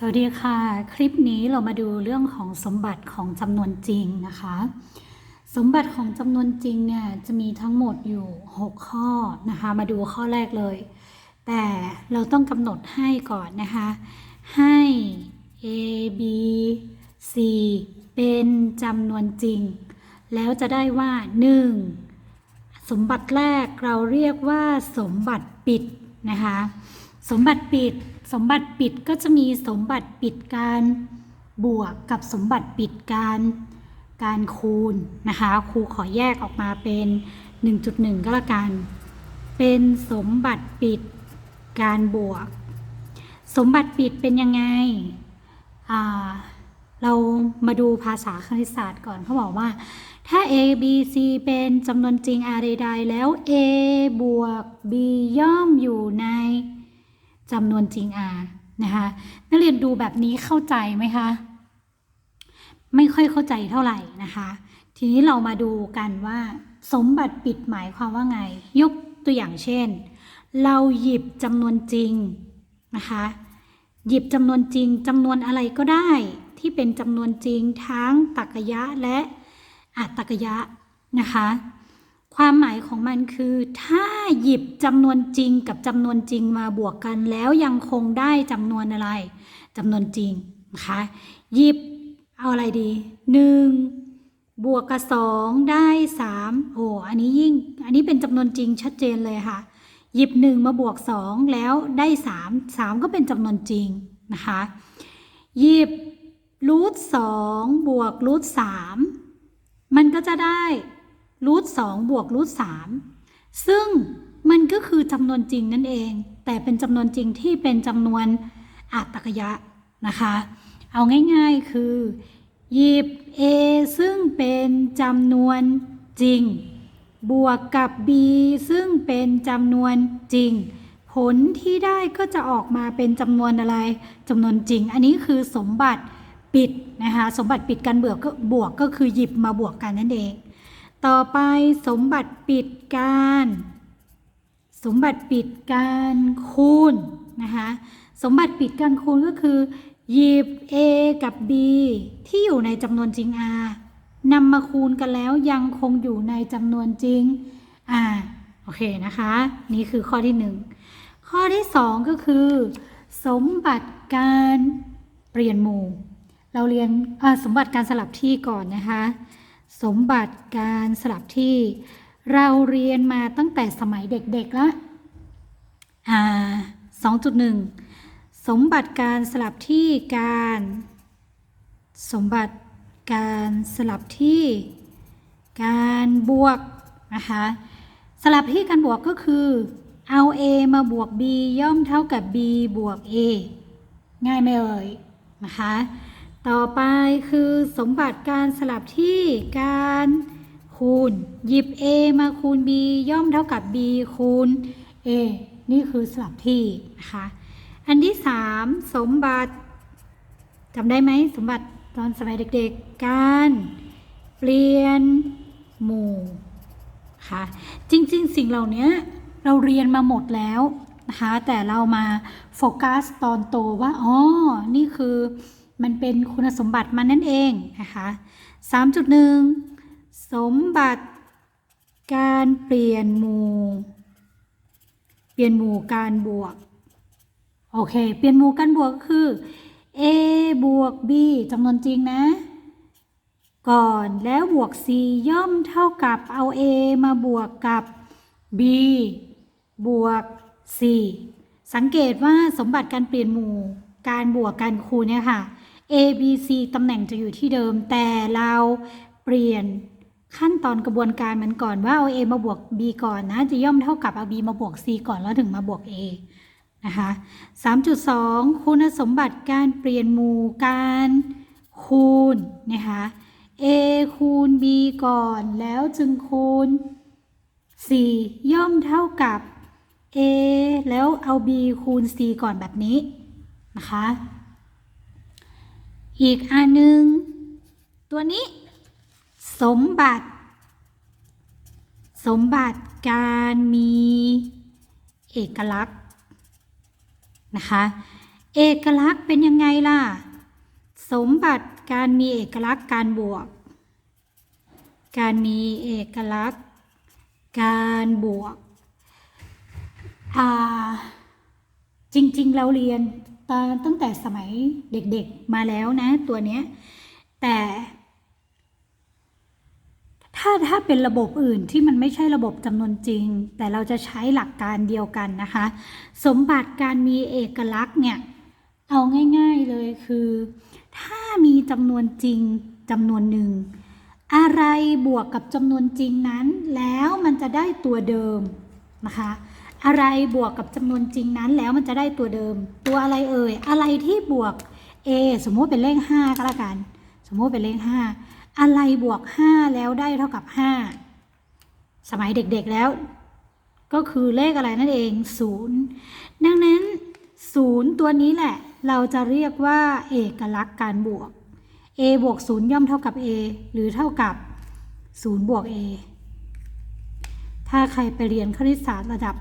สวัสดีค่ะ คลิปนี้เรามาดูเรื่องของสมบัติของจำนวนจริงนะคะ สมบัติของจำนวนจริงเนี่ยจะมีทั้งหมดอยู่ 6 ข้อนะคะ มาดูข้อแรกเลย แต่เราต้องกำหนดให้ก่อนนะคะ ให้ a b c เป็นจำนวนจริง แล้วจะได้ว่า 1. สมบัติแรกเราเรียกว่าสมบัติปิดนะคะ สมบัติปิด สมบัติปิดก็จะมีสมบัติปิดการบวกกับสมบัติปิดการการคูณนะคะครูขอแยกออกมาเป็น 1.1 ก็แล้วกัน เป็นสมบัติปิดการบวก สมบัติปิดเป็นยังไง เรามาดูภาษาคณิตศาสตร์ก่อนเขาบอกว่า ถ้า a b c เป็นจำนวนจริง r ใดๆแล้ว a บวก b ย่อมอยู่ใน จำนวนจริง r นะคะนักเรียนดูแบบนี้เข้าใจไหมคะ ไม่ค่อยเข้าใจเท่าไหร่นะคะ ทีนี้เรามาดูกันว่าสมบัติปิดหมายความว่าไง ยกตัวอย่างเช่น เราหยิบจำนวนจริงนะคะหยิบจำนวนจริงจำนวนอะไรก็ได้ ที่เป็นจำนวนจริงทั้งตรรกยะและอัตตรกยะนะคะ ความหมายของมันคือ ถ้าหยิบจำนวนจริงกับจำนวนจริงมาบวกกันแล้วยังคงได้จำนวนอะไรจำนวนจริงนะคะหยิบเอาอะไรดีหนึ่งบวกกับสองได้สามโอ้อันนี้ยิ่ง อันนี้เป็นจำนวนจริงชัดเจนเลยค่ะ หยิบหนึ่งมาบวกสองแล้วได้สามสามก็เป็นจำนวนจริงนะคะหยิบรูทสองบวกรูทสามมันก็จะได้ รูทสองบวกรูทสามซึ่งมันก็คือจำนวนจริงนั่นเอง แต่เป็นจำนวนจริงที่เป็นจำนวนอัตรกยะนะคะ เอาง่ายๆคือหยิบ a ซึ่งเป็นจำนวนจริง บวกกับ b ซึ่งเป็นจำนวนจริง ผลที่ได้ก็จะออกมาเป็นจำนวนอะไรจำนวนจริง อันนี้คือสมบัติปิดนะคะ สมบัติปิดการบวกก็บวกก็คือหยิบมาบวกกันนั่นเอง ต่อไปสมบัติปิดการ สมบัติปิดการคูณนะคะสมบัติปิดการคูณก็คือ หยิบ a กับ b ที่อยู่ในจำนวนจริง r นำมาคูณกันแล้วยังคงอยู่ในจำนวนจริง r โอเคนะคะ นี่คือข้อที่หนึ่งข้อที่สองก็คือ สมบัติการเปลี่ยนหมู่ เราเรียนสมบัติการสลับที่ก่อนนะคะ สมบัติการสลับที่เราเรียนมาตั้งแต่สมัยเด็กๆแล้วอ่า2.1สมบัติการสลับที่การ สมบัติการสลับที่การบวกนะคะสลับที่การบวกก็คือ เอา a มาบวก b ย่อมเท่ากับ b บวก a ง่ายไหมเอ่ยนะคะ ต่อไปคือสมบัติการสลับที่การคูณ หยิบ a มาคูณ b ย่อมเท่ากับ b คูณ a นี่คือสลับที่นะคะ อันที่ 3 สมบัติจำได้ไหมสมบัติตอนสมัยเด็กๆ การเปลี่ยนหมู่ค่ะจริงๆ สิ่งเหล่านี้เราเรียนมาหมดแล้วนะคะแต่เรามาโฟกัสตอนโตว่าอ๋อนี่คือ มันเป็นคุณสมบัติมันนั่นเองนะคะ3.1 สมบัติการเปลี่ยนหมู่ เปลี่ยนหมู่การบวก โอเค เปลี่ยนหมู่กันบวกก็คือ a บวก b จำนวนจริงนะ ก่อนแล้วบวก c ย่อมเท่ากับเอา a มาบวกกับ b บวก c สังเกตว่าสมบัติการเปลี่ยนหมู่การบวกการคูณเนี่ยค่ะ a b c ตำแหน่งจะอยู่ที่เดิม แต่เราเปลี่ยนขั้นตอนกระบวนการมันก่อนว่าเอา a มาบวก b ก่อนนะ จะย่อมเท่ากับเอา b มาบวก c ก่อนแล้วถึงมาบวก a นะคะ3.2 คุณสมบัติการเปลี่ยนหมู่การคูณนะคะ a คูณ b ก่อนแล้วจึงคูณ4ย่อมเท่ากับ a แล้วเอา b คูณ c ก่อนแบบนี้นะคะ อีกอันหนึ่งตัวนี้ สมบัติ สมบัติการมีเอกลักษณ์นะคะ เอกลักษณ์เป็นยังไงล่ะ สมบัติการมีเอกลักษณ์การบวก การมีเอกลักษณ์ การบวกอ่าจริง ๆ เราเรียน ตอนตั้งแต่สมัยเด็กๆมาแล้วนะ ตัวเนี้ย แต่ ถ้าถ้าเป็นระบบอื่นที่มันไม่ใช่ระบบจำนวนจริง แต่เราจะใช้หลักการเดียวกันนะคะ สมบัติการมีเอกลักษณ์เนี่ย เอาง่าย ๆเลยคือ ถ้ามีจำนวนจริงจำนวนหนึ่งอะไรบวกกับจำนวนจริงนั้น แล้วมันจะได้ตัวเดิมนะคะ อะไรบวกกับจำนวนจริงนั้นแล้วมันจะได้ตัวเดิม ตัวอะไรเอ่ย อะไรที่บวก a สมมติเป็นเลข5ก็แล้วกัน สมมติเป็นเลข5อะไรบวก 5 แล้วได้เท่ากับ 5 สมัยเด็กๆแล้ว ก็คือเลขอะไรนั่นเอง 0 ดังนั้น 0 ตัวนี้แหละ เราจะเรียกว่า เอกลักษณ์การบวก a บวก 0 ย่อมเท่ากับ a หรือเท่ากับ 0 บวก a ถ้าใครไปเรียนคณิตศาสตร์ระดับ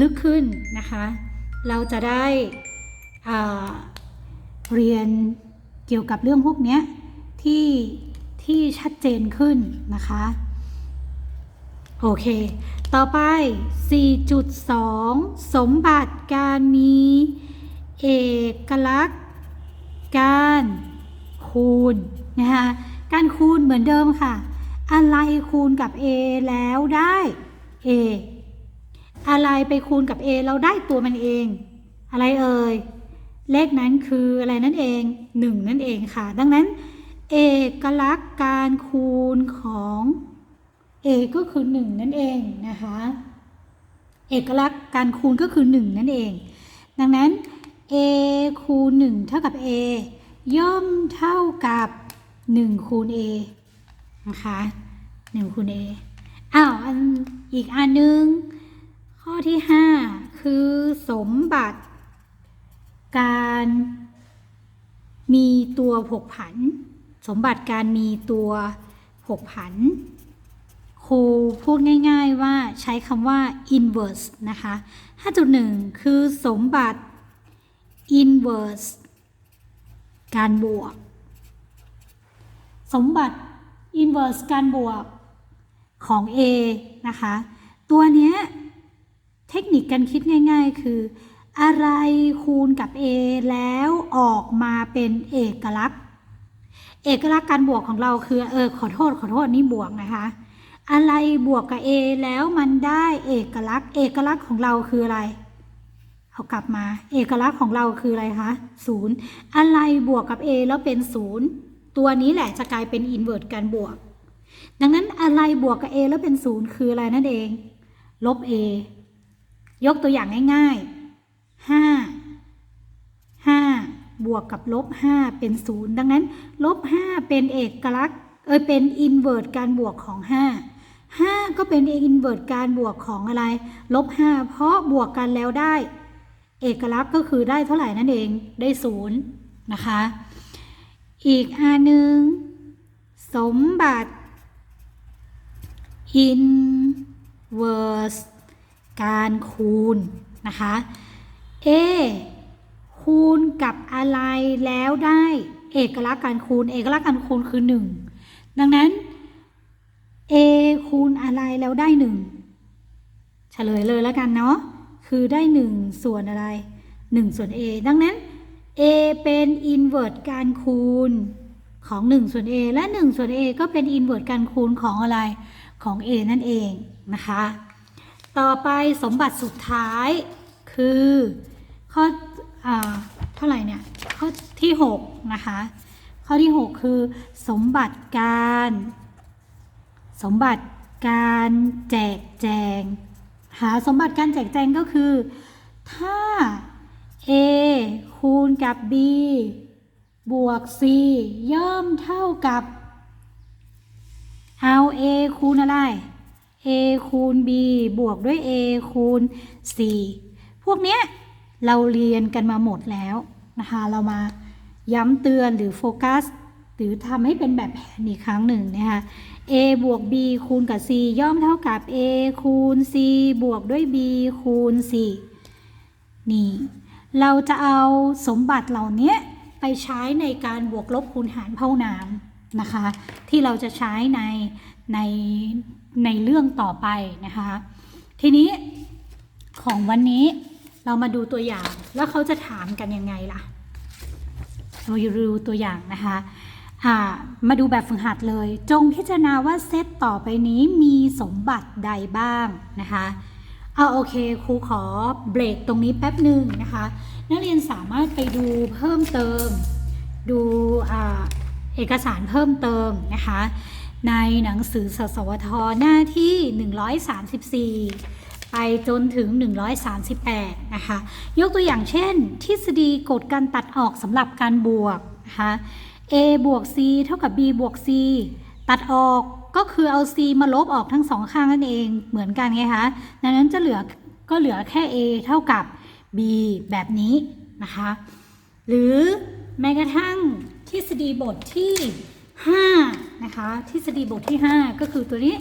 ลึกขึ้นนะคะ เราจะได้เรียนเกี่ยวกับเรื่องพวกนี้ที่ที่ชัดเจนขึ้นนะคะ โอเค ต่อไป 4.2 สมบัติการมีเอกลักษณ์ การคูณนะคะการคูณเหมือนเดิมค่ะ อะไรคูณกับ a แล้วได้ a อะไรไปคูณกับ a เราได้ตัวมันเอง อะไรเอ่ย เลขนั้นคืออะไรนั่นเอง 1 นั่นเองค่ะ ดังนั้น เอกลักษณ์การคูณของ a ก็คือ 1 นั่นเองนะคะ เอกลักษณ์การคูณก็คือ 1 นั่นเอง ดังนั้น a คูณ 1 เท่ากับ a ย่อมเท่ากับ 1 คูณ a นะคะ 1 คูณ a อ้าว อันอีกอันนึง ข้อที่ 5 คือสมบัติ การมีตัวผกผัน สมบัติการมีตัวผกผันครูพูดง่าย ๆว่าใช้คำว่า inverse นะคะ 5.1 คือสมบัติ inverse การบวก สมบัติ inverse การบวกของ A นะคะ ตัวเนี้ย เทคนิคการคิดง่าย ๆ คือ อะไรคูณกับ A แล้วออกมาเป็นเอกลักษณ์ เอกลักษณ์การบวกของเราคือเออขอโทษขอโทษนี่บวกนะคะ อะไรบวกกับ A แล้วมันได้เอกลักษณ์ เอกลักษณ์ของเราคืออะไรเอากลับมา เอกลักษณ์ของเราคืออะไรคะศูนย์อะไรบวกกับ A แล้วเป็นศูนย์ตัวนี้แหละจะกลายเป็นอินเวอร์ตการบวก ดังนั้นอะไรบวกกับ A แล้วเป็นศูนย์คืออะไรนั่นเอง ลบ A ยกตัวอย่างง่ายๆห้าห้าบวกกับลบห้าเป็นศูนย์ดังนั้นลบห้าเป็นเอกลักษณ์เอยเป็นอินเวอร์ตการบวกของห้าห้าก็เป็นอินเวอร์ตการบวกของอะไร ลบห้าเพราะบวกกันแล้วได้ เอกลักษณ์ก็คือได้เท่าไหร่นั่นเองได้ศูนย์นะคะ อีกอันหนึ่งสมบัติ inverse การคูณนะคะ a คูณกับอะไรแล้วได้เอกลักษณ์การคูณ เอกลักษณ์การคูณคือ 1 ดังนั้น a คูณอะไรแล้วได้ 1 เฉลยเลยแล้วกันเนาะ คือได้ 1 ส่วนอะไร 1 ส่วน a ดังนั้น a เป็น inverse การคูณของ 1 ส่วน a และ 1 ส่วน a ก็เป็น inverse การคูณของอะไรของ a นั่นเองนะคะ ต่อไปสมบัติสุดท้ายคือข้ออาเท่าไหร่เนี่ยข้อที่6นะคะข้อที่ 6 คือ สมบัติการ สมบัติการแจกแจง หาสมบัติการแจกแจงก็คือ ถ้า a คูณกับ b บวก c ย่อมเท่ากับเอา a คูณอะไร a คูณ b บวกด้วย a คูณ c พวกเนี้ยเราเรียนกันมาหมดแล้วนะคะ เรามาย้ำเตือนหรือโฟกัส หรือทำให้เป็นแบบแผนอีกครั้งหนึ่งนะคะ a บวก b คูณกับ c ย่อมเท่ากับ a คูณ c บวกด้วย b คูณ c นี่ เราจะเอาสมบัติเหล่านี้ไปใช้ในการบวกลบคูณหารเท่าน้ำ นะคะ ที่เราจะใช้ในในในเรื่องต่อไปนะคะ ทีนี้ของวันนี้เรามาดูตัวอย่างแล้วเขาจะถามกันยังไงล่ะเราดูตัวอย่างนะคะมาดูแบบฝึกหัดเลย จงพิจารณาว่าเซตต่อไปนี้มีสมบัติใดบ้างนะคะเอาโอเคครูขอเบรกตรงนี้แป๊บหนึ่งนะคะ นักเรียนสามารถไปดูเพิ่มเติม ดูอ่า เอกสารเพิ่มเติมนะคะ ในหนังสือสสวทหน้าที่ 134 ไปจนถึง 138 นะคะ ยกตัวอย่างเช่น ทฤษฎีกฎการตัดออกสำหรับการบวกนะคะ a บวก c เท่ากับ b บวก c ตัดออกก็คือเอา c มาลบออกทั้งสองข้างนั่นเองเหมือนกันไงคะดังนั้นจะเหลือก็เหลือแค่ a เท่ากับ b แบบนี้นะคะ หรือแม้กระทั่ง ทฤษฎีบทที่5นะคะทฤษฎีบทที่ 5 ก็คือตัวนี้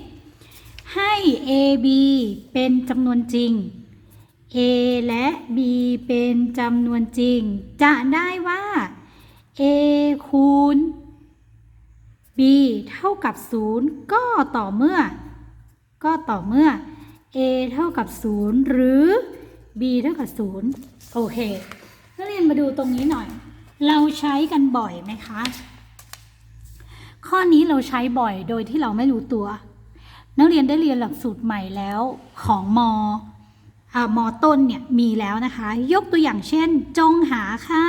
ให้ a b เป็นจำนวนจริง a และ b เป็นจำนวนจริง จะได้ว่า a คูณ b เท่ากับ 0 ก็ต่อเมื่อ ก็ต่อเมื่อ a เท่ากับ 0 หรือ b เท่ากับ 0 โอเคนักเรียนมาดูตรงนี้หน่อย เราใช้กันบ่อยไหมคะ ข้อนี้เราใช้บ่อยโดยที่เราไม่รู้ตัว นักเรียนได้เรียนหลักสูตรใหม่แล้วของมอ่ามต้นเนี่ยมีแล้วนะคะ ยกตัวอย่างเช่น จงหาค่า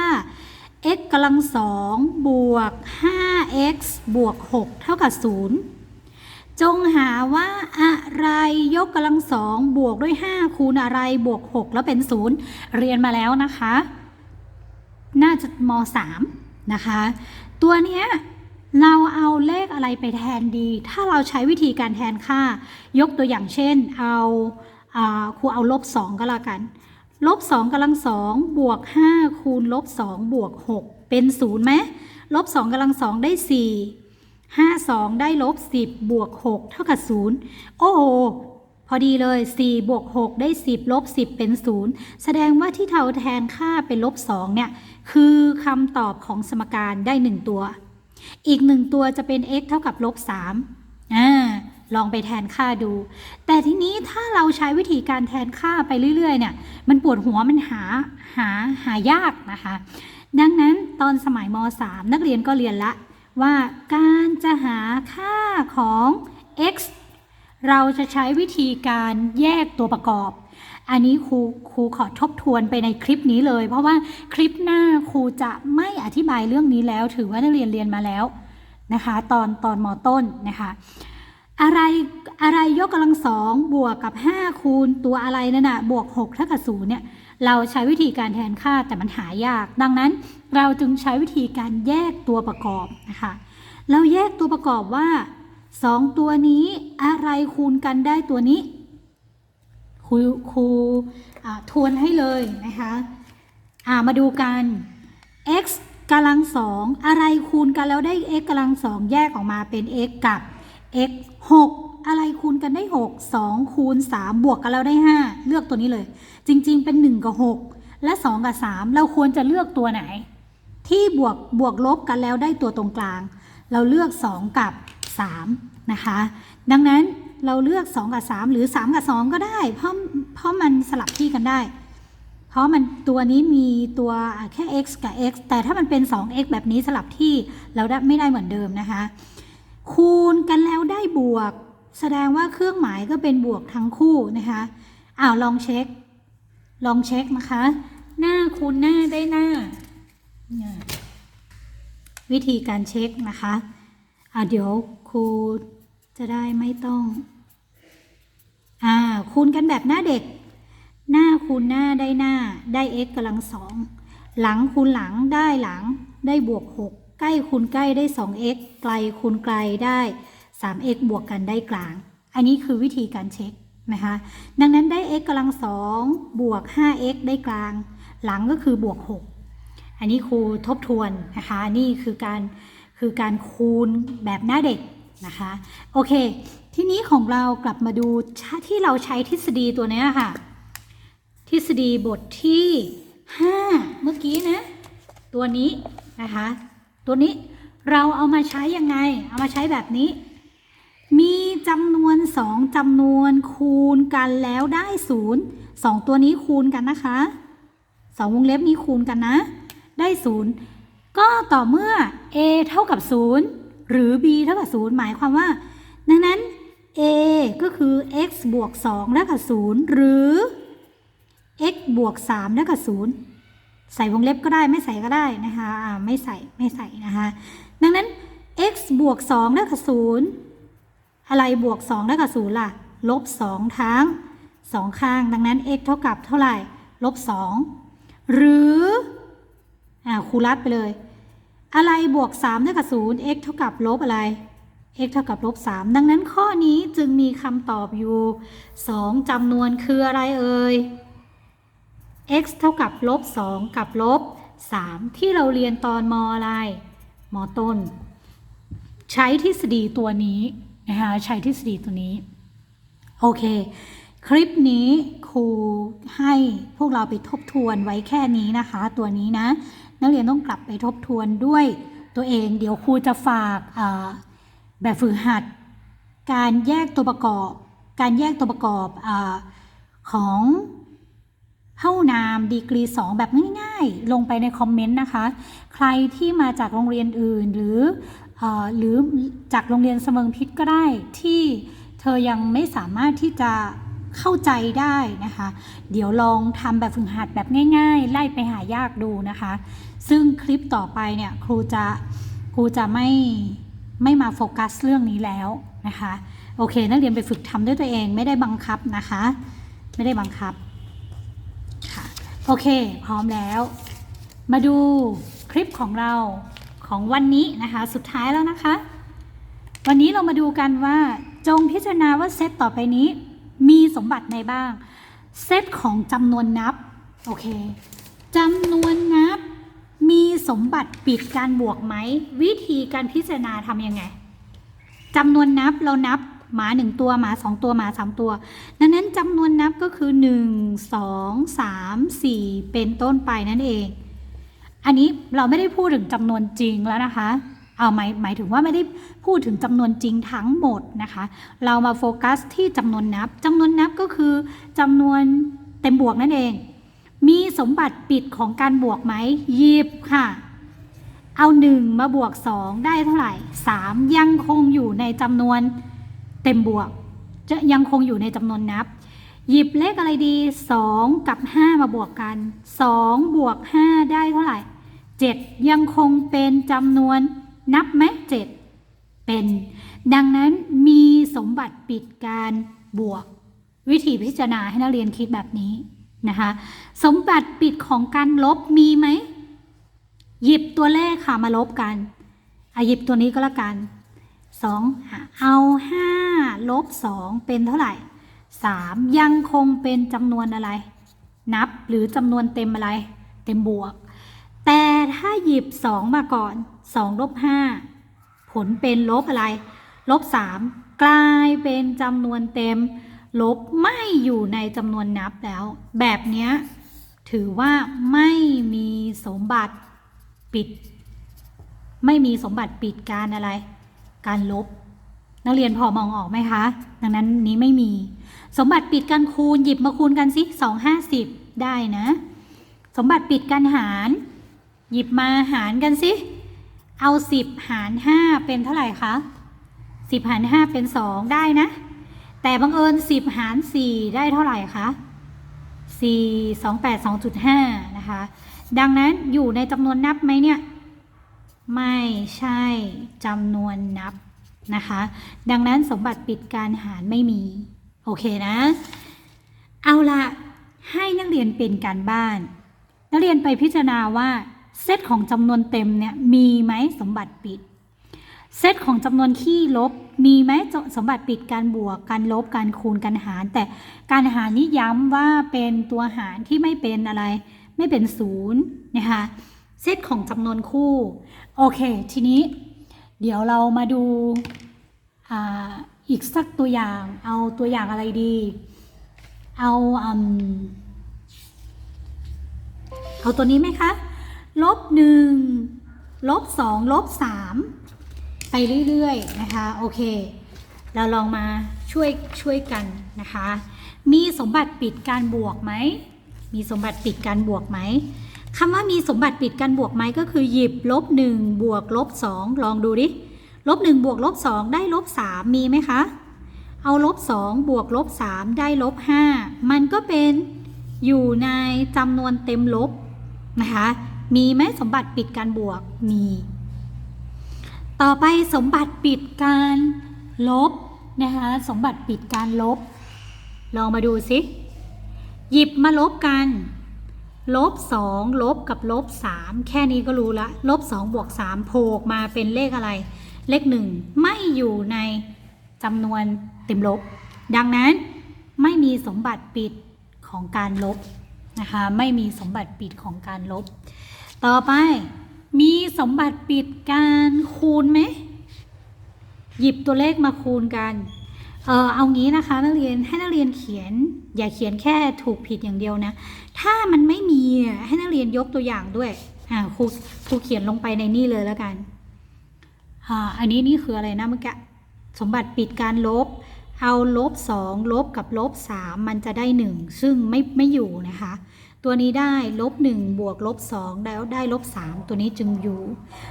x กำลังสองบวก 5x บวก 6 เท่ากับ 0 จงหาว่าอะไรยกกำลังสองบวกด้วย 5 คูณอะไรบวก 6 แล้วเป็น 0 เรียนมาแล้วนะคะ น่าจะม3นะคะ ตัวเนี้ยเราเอาเลขอะไรไปแทนดี ถ้าเราใช้วิธีการแทนค่า ยกตัวอย่างเช่น เอาอ่าครูเอาลบ2ก็แล้วกันลบ2กำลังสองบวก5คูณลบ2บวก6เป็น0ไหมลบ2กำลังสองได้ 4 5 2 ได้ลบ10บวก6เท่ากับ0โอ้โหพอดีเลย 4 บวก 6 ได้ 10 ลบ 10 เป็น 0 แสดงว่าที่เราแทนค่าเป็นลบ 2 เนี่ย คือคำตอบของสมการได้ 1 ตัว อีก 1 ตัวจะเป็น x เท่ากับลบ3อ่าลองไปแทนค่าดู แต่ทีนี้ถ้าเราใช้วิธีการแทนค่าไปเรื่อย ๆ เนี่ย มันปวดหัวมันหาหาหายากนะคะ ดังนั้นตอนสมัยม .3 นักเรียนก็เรียนละว่าการจะหาค่าของ x เราจะใช้วิธีการแยกตัวประกอบ อันนี้ครูครูขอทบทวนไปในคลิปนี้เลย เพราะว่าคลิปหน้าครูจะไม่อธิบายเรื่องนี้แล้ว ถือว่านักเรียนเรียนมาแล้วนะคะ ตอนตอนมต้นนะคะอะไรอะไรยกกำลังสองบวกกับ 5 คูณตัวอะไรนั่นน่ะบวก6เท่ากับ0เนี่ยเราใช้วิธีการแทนค่าแต่มันหายาก ดังนั้นเราจึงใช้วิธีการแยกตัวประกอบนะคะเราแยกตัวประกอบว่า 2 ตัวนี้อะไรคูณกันได้ตัวนี้ รูครูทวนให้เลยนะคะมาดูกัน x กำลังสองอะไรคูณกันแล้วได้ x กำลังสองแยกออกมาเป็น x กับ x 6 อะไรคูณกันได้ 6 2 คูณ 3 บวกกันแล้วได้ 5 เลือกตัวนี้เลย จริง ๆ เป็น 1 กับ 6 และ 2 กับ 3 เราควรจะเลือกตัวไหน ที่บวกบวกลบกันแล้วได้ตัวตรงกลาง เราเลือก 2 กับ 3 นะคะ ดังนั้น เราเลือก 2 กับ 3 หรือ 3 กับ 2 ก็ได้ เพราะเพราะมันสลับที่กันได้ เพราะมันตัวนี้มีตัวแค่ x กับ x แต่ถ้ามันเป็น 2x แบบนี้สลับที่เราได้ไม่ได้เหมือนเดิมนะคะ คูณกันแล้วได้บวก แสดงว่าเครื่องหมายก็เป็นบวกทั้งคู่นะคะอ้าวลองเช็ค ลองเช็คนะคะ หน้าคูณหน้าได้หน้า วิธีการเช็คนะคะอ่าเดี๋ยวครู จะได้ไม่ต้อง อ่า คูณกันแบบหน้าเด็ก หน้าคูณหน้าได้หน้า ได้ x กำลังสอง หลังคูณหลังได้หลัง ได้บวก 6 ใกล้คูณใกล้ได้ 2x ไกลคูณไกลได้ 3x บวกกันได้กลาง อันนี้คือวิธีการเช็คนะคะดังนั้นได้ x กำลังสองบวก 5x ได้กลาง หลังก็คือบวก 6 อันนี้ครูทบทวนนะคะ นี่คือการคือการคูณแบบหน้าเด็ก นะคะโอเค ทีนี้ของเรากลับมาดูที่เราใช้ทฤษฎีตัวนี้ค่ะ ทฤษฎีบทที่ห้าเมื่อกี้นะ ตัวนี้นะคะ ตัวนี้เราเอามาใช้ยังไง เอามาใช้แบบนี้ มีจำนวนสองจำนวนคูณกันแล้วได้ศูนย์สองตัวนี้คูณกันนะคะสองวงเล็บนี้คูณกันนะ ได้ศูนย์ก็ต่อเมื่อ a เท่ากับศูนย์ หรือ b เท่ากับศูนย์หมายความว่า ดังนั้น a ก็คือ x บวก2แล้วกับ0หรือ x บวก3แล้วกับ0ใส่วงเล็บก็ได้ไม่ใส่ก็ได้นะคะไม่ใส่ไม่ใส่นะคะดังนั้น x บวก2แล้วกับ0อะไรบวก2แล้วกับ0ล่ะ ลบ 2 ทั้ง 2 ข้าง ดังนั้น x เท่ากับเท่าไหร่ ลบ 2 หรืออ่าครูรัดไปเลย อะไรบวก3เท่ากับ0 x เท่ากับลบอะไร x เท่ากับลบ3ดังนั้นข้อนี้จึงมีคำตอบอยู่ 2จำนวนคืออะไรเอ่ย x เท่ากับลบ2กับลบ3ที่เราเรียนตอนมอะไรมต้น ใช้ทฤษฎีตัวนี้นะคะใช้ทฤษฎีตัวนี้ โอเค คลิปนี้ครูให้พวกเราไปทบทวนไว้แค่นี้นะคะ ตัวนี้นะ นักเรียนต้องกลับไปทบทวนด้วยตัวเอง เดี๋ยวครูจะฝากแบบฝึกหัด การแยกตัวประกอบ การแยกตัวประกอบอของเฮ้านามดีกรีสองแบบง่ายๆ ลงไปในคอมเมนต์นะคะ ใครที่มาจากโรงเรียนอื่นหรือออหรือจากโรงเรียนเสมิงพิษก็ได้ที่เธอยังไม่สามารถที่จะเข้าใจได้นะคะ เดี๋ยวลองทำแบบฝึกหัดแบบง่ายๆ ไล่ไปหายากดูนะคะ ซึ่งคลิปต่อไปเนี่ยครูจะครูจะไม่ไม่มาโฟกัสเรื่องนี้แล้วนะคะ โอเค นักเรียนไปฝึกทำด้วยตัวเองไม่ได้บังคับนะคะ ไม่ได้บังคับค่ะโอเค พร้อมแล้ว มาดูคลิปของเราของวันนี้นะคะ สุดท้ายแล้วนะคะ วันนี้เรามาดูกันว่าจงพิจารณาว่าเซตต่อไปนี้ มีสมบัติในบ้าง เซตของจำนวนนับ โอเคจำนวนนับ มีสมบัติปิดการบวกไหม วิธีการพิจารณาทำยังไงจำนวนนับเรานับหมาหนึ่งตัวหมาสองตัวหมาสามตัว ดังนั้นจำนวนนับก็คือหนึ่งสองสามสี่เป็นต้นไปนั่นเอง อันนี้เราไม่ได้พูดถึงจำนวนจริงแล้วนะคะ เอาหมายหมายถึงว่าไม่ได้พูดถึงจำนวนจริงทั้งหมดนะคะ เรามาโฟกัสที่จำนวนนับจำนวนนับก็คือจำนวนเต็มบวกนั่นเอง มีสมบัติปิดของการบวกไหมหยิบค่ะ เอาหนึ่งมาบวกสองได้เท่าไหร่สามยังคงอยู่ในจำนวนเต็มบวก จะยังคงอยู่ในจำนวนนับ หยิบเลขอะไรดี 2 กับ 5 มาบวกกัน 2 บวก 5 ได้เท่าไหร่ 7 ยังคงเป็นจำนวนนับไหม7เป็น ดังนั้นมีสมบัติปิดการบวก วิธีพิจารณาให้นักเรียนคิดแบบนี้ นะคะสมบัติปิดของการลบมีไหม หยิบตัวเลขค่ะมาลบกันอะหยิบตัวนี้ก็แล้วกันสองเอาห้าลบสองเป็นเท่าไหร่สามยังคงเป็นจำนวนอะไร นับหรือจำนวนเต็มอะไร เต็มบวก แต่ถ้าหยิบสองมาก่อนสองลบห้าผลเป็นลบอะไร ลบสามกลายเป็นจำนวนเต็ม ลบไม่อยู่ในจำนวนนับแล้ว แบบนี้ถือว่าไม่มีสมบัติปิด ไม่มีสมบัติปิดการอะไร การลบ นักเรียนพอมองออกไหมคะ ดังนั้นนี้ไม่มี สมบัติปิดการคูณหยิบมาคูณกันสิสองห้าสิบได้นะ สมบัติปิดการหาร หยิบมาหารกันสิเอาสิบหารห้าเป็นเท่าไหร่คะสิบหารห้าเป็นสองได้นะ แต่บังเอิญสิบหารสี่ได้เท่าไหร่คะสี่สองแปดสองจุดห้านะคะ ดังนั้นอยู่ในจำนวนนับไหมเนี่ย ไม่ใช่จำนวนนับนะคะ ดังนั้นสมบัติปิดการหารไม่มี โอเคนะ เอาละให้นักเรียนเป็นการบ้าน นักเรียนไปพิจารณาว่าเซตของจำนวนเต็มเนี่ยมีไหมสมบัติปิด เซตของจำนวนขี้ลบ มีไหมสมบัติปิดการบวกการลบการคูณการหาร แต่การหารนี้ย้ำว่าเป็นตัวหารที่ไม่เป็นอะไร ไม่เป็นศูนย์นะคะเซตของจำนวนคู่โอเค ทีนี้ เดี๋ยวเรามาดูออีกสักตัวอย่าง เอาตัวอย่างอะไรดี เอาเอาตัวนี้ไหมคะลบหนึ่งลบสองลบสาม ไปเรื่อยๆนะคะโอเค เราลองมาช่วยช่วยกันนะคะ มีสมบัติปิดการบวกไหมมีสมบัติปิดการบวกไหมคำว่ามีสมบัติปิดการบวกไหมก็คือหยิบลบหนึ่งบวกลบสองลองดูดิลบหนึ่งบวกลบสองได้ลบสามมีไหมคะเอาลบสองบวกลบสามได้ลบห้ามันก็เป็นอยู่ในจำนวนเต็มลบนะคะ มีไหมสมบัติปิดการบวกมี ต่อไปสมบัติปิดการลบนะคะสมบัติปิดการลบ ลองมาดูสิ หยิบมาลบกันลบสองลบกับลบสามแค่นี้ก็รู้ละลบสองบวกสามโผล่มาเป็นเลขอะไร เลขหนึ่งไม่อยู่ในจำนวนเต็มลบ ดังนั้นไม่มีสมบัติปิดของการลบนะคะไม่มีสมบัติปิดของการลบ ต่อไป มีสมบัติปิดการคูณไหม หยิบตัวเลขมาคูณกัน เออเอางี้นะคะนักเรียนให้นักเรียนเขียน อย่าเขียนแค่ถูกผิดอย่างเดียวนะ ถ้ามันไม่มีให้นักเรียนยกตัวอย่างด้วยอ่าครูครูเขียนลงไปในนี่เลยแล้วกันอ่าอันนี้นี่คืออะไรนะเมื่อกี้สมบัติปิดการลบ เอาลบสองลบกับลบสามมันจะได้หนึ่งซึ่งไม่ไม่อยู่นะคะ ตัวนี้ได้ลบหนึ่งบวกลบสองแล้วได้ลบสามตัวนี้จึงอยู่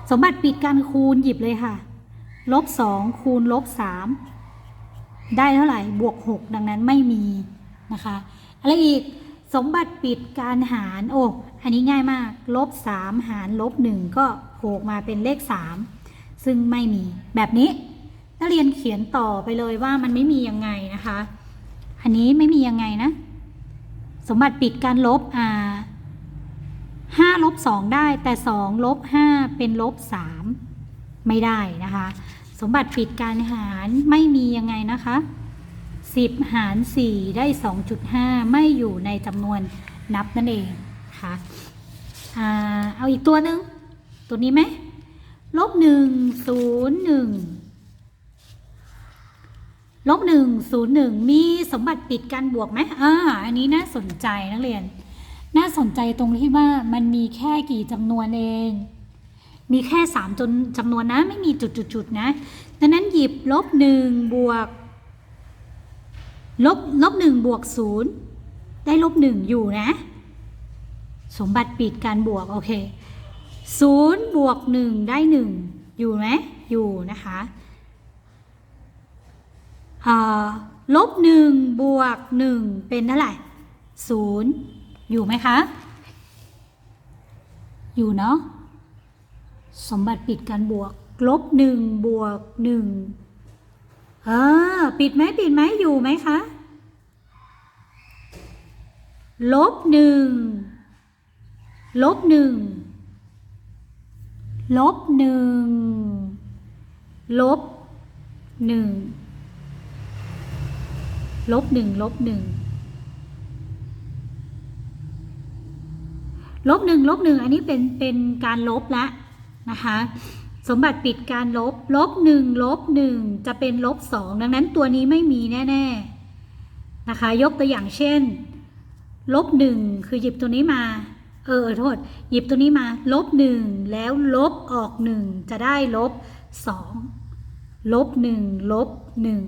สมบัติปิดการคูณหยิบเลยค่ะ ลบสองคูณลบสามได้เท่าไหร่บวกหกดังนั้นไม่มีนะคะอะไรอีกสมบัติปิดการหารโอ้อันนี้ง่ายมากลบสามหารลบหนึ่งก็โผล่มาเป็นเลขสามซึ่งไม่มีแบบนี้นักเรียนเขียนต่อไปเลยว่ามันไม่มียังไงนะคะ อันนี้ไม่มียังไงนะ สมบัติปิดการลบอ่าห้าลบสองได้แต่สองลบห้าเป็นลบสามไม่ได้นะคะ สมบัติปิดการหารไม่มียังไงนะคะสิบหารสี่ได้สองจุดห้าไม่อยู่ในจำนวนนับนั่นเองค่ะอ่าเอาอีกตัวหนึ่งตัวนี้ไหมลบหนึ่งศูนย์หนึ่ง ลบหนึ่งศูนย์หนึ่งมีสมบัติปิดการบวกไหมอ่าอันนี้น่าสนใจนักเรียน น่าสนใจตรงที่ว่ามันมีแค่กี่จำนวนเอง มีแค่สามจนจำนวนนะ ไม่มีจุดๆๆนะ ดังนั้นหยิบลบหนึ่งบวกลบลบหนึ่งบวกศูนย์ได้ลบหนึ่งอยู่นะ สมบัติปิดการบวก โอเคศูนย์บวกหนึ่งได้หนึ่งอยู่ไหมอยู่นะคะ ลบหนึ่งบวกหนึ่งเป็นเท่าไหร่ศูนย์อยู่ไหมคะ อยู่เนาะสมบัติปิดการบวก ลบหนึ่งบวกหนึ่งเอ่าปิดไหมปิดไหมอยู่ไหมคะ ลบหนึ่งลบหนึ่งลบหนึ่งลบหนึ่ง ลบหนึ่งลบหนึ่งลบหนึ่งลบหนึ่งอันนี้เป็นเป็นการลบละนะคะสมบัติปิดการลบลบหนึ่งลบหนึ่งจะเป็นลบสองดังนั้นตัวนี้ไม่มีแน่ๆนะคะยกตัวอย่างเช่นลบหนึ่งคือหยิบตัวนี้มา เออเออโทษ หยิบตัวนี้มาลบหนึ่งแล้วลบออกหนึ่งจะได้ลบสองลบหนึ่งลบหนึ่ง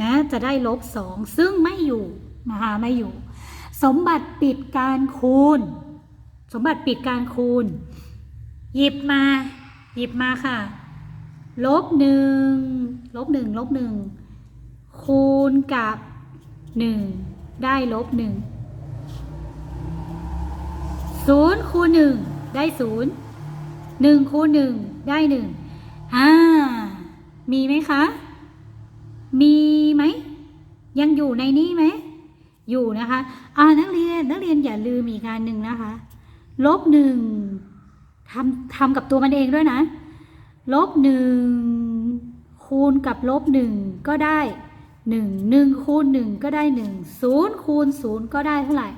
นะจะได้ลบสองซึ่งไม่อยู่นะคะไม่อยู่ สมบัติปิดการคูณ สมบัติปิดการคูณ หยิบมา หยิบมาค่ะ ลบหนึ่งลบหนึ่งลบหนึ่งคูณกับหนึ่งได้ลบหนึ่งศูนย์คูณหนึ่งได้ศูนย์หนึ่งคูณหนึ่งได้หนึ่งอ่ามีไหมคะ มี ยังอยู่ในนี้ไหม อยู่นะคะ อ่านักเรียนนักเรียนอย่าลืมอีกงานหนึ่งนะคะ ลบหนึ่งทำทำกับตัวมันเองด้วยนะ ลบหนึ่งคูณกับลบหนึ่งก็ได้หนึ่งหนึ่งคูณหนึ่งก็ได้หนึ่งศูนย์คูณศูนย์ก็ได้เท่าไหร่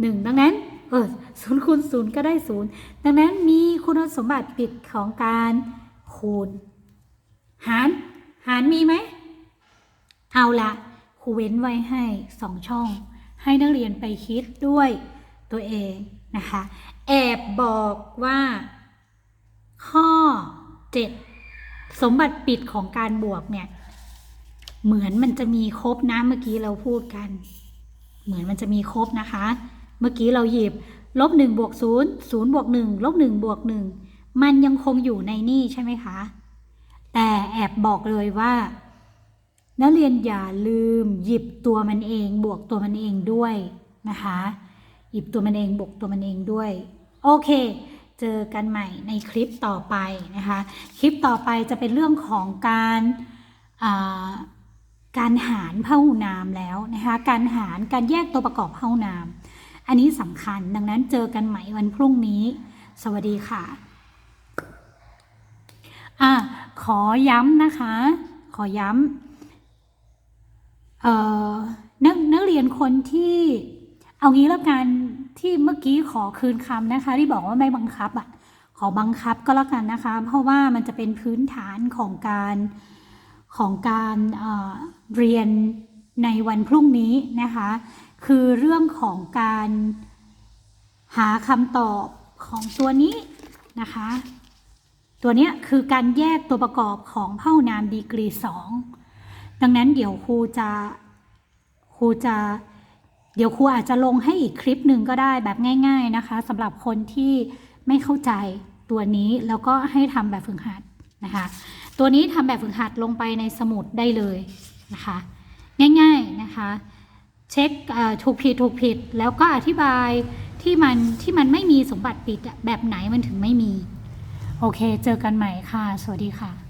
หนึ่งดังนั้นเออศูนย์คูณศูนย์ก็ได้ศูนย์ดังนั้นมีคุณสมบัติปิดของการคูณ หาร หารมีไหม เอาละ ครูเว้นไว้ให้สองช่อง ให้นักเรียนไปคิดด้วยตัวเองนะคะ แอบบอกว่า ข้อ 7 สมบัติปิดของการบวกเนี่ย เหมือนมันจะมีครบนะเมื่อกี้เราพูดกัน เหมือนมันจะมีครบนะคะ เมื่อกี้เราหยิบลบหนึ่งบวกศูนย์ศูนย์บวกหนึ่งลบหนึ่งบวกหนึ่งมันยังคงอยู่ในนี่ใช่ไหมคะ แต่แอบบอกเลยว่า นักเรียนอย่าลืมหยิบตัวมันเองบวกตัวมันเองด้วยนะคะ หยิบตัวมันเองบวกตัวมันเองด้วย โอเค เจอกันใหม่ในคลิปต่อไปนะคะ คลิปต่อไปจะเป็นเรื่องของการการหารพหูนามแล้วนะคะ การหารการแยกตัวประกอบพหูนาม อันนี้สำคัญดังนั้นเจอกันใหม่วันพรุ่งนี้ สวัสดีค่ะอะขอย้ำนะคะ ขอย้ำ นักนักเรียนคนที่เอางี้แล้วกันที่เมื่อกี้ขอคืนคำนะคะ ที่บอกว่าไม่บังคับอะขอบังคับก็แล้วกันนะคะ เพราะว่ามันจะเป็นพื้นฐานของการของการเเรียนในวันพรุ่งนี้นะคะ คือเรื่องของการหาคำตอบของตัวนี้นะคะ ตัวเนี้ยคือการแยกตัวประกอบของเผ่านามดีกรีสอง ดังนั้นเดี๋ยวครูจะครูจะ เดี๋ยวครูอาจจะลงให้อีกคลิปหนึ่งก็ได้แบบง่าย ๆนะคะสำหรับคนที่ไม่เข้าใจตัวนี้แล้วก็ให้ทำแบบฝึกหัดนะคะ ตัวนี้ทำแบบฝึกหัดลงไปในสมุดได้เลยนะคะ ง่ายๆนะคะ เช็คถูกผิดถูกผิด แล้วก็อธิบายที่มันที่มันไม่มีสมบัติปิดแบบไหนมันถึงไม่มี โอเค เจอกันใหม่ค่ะ สวัสดีค่ะ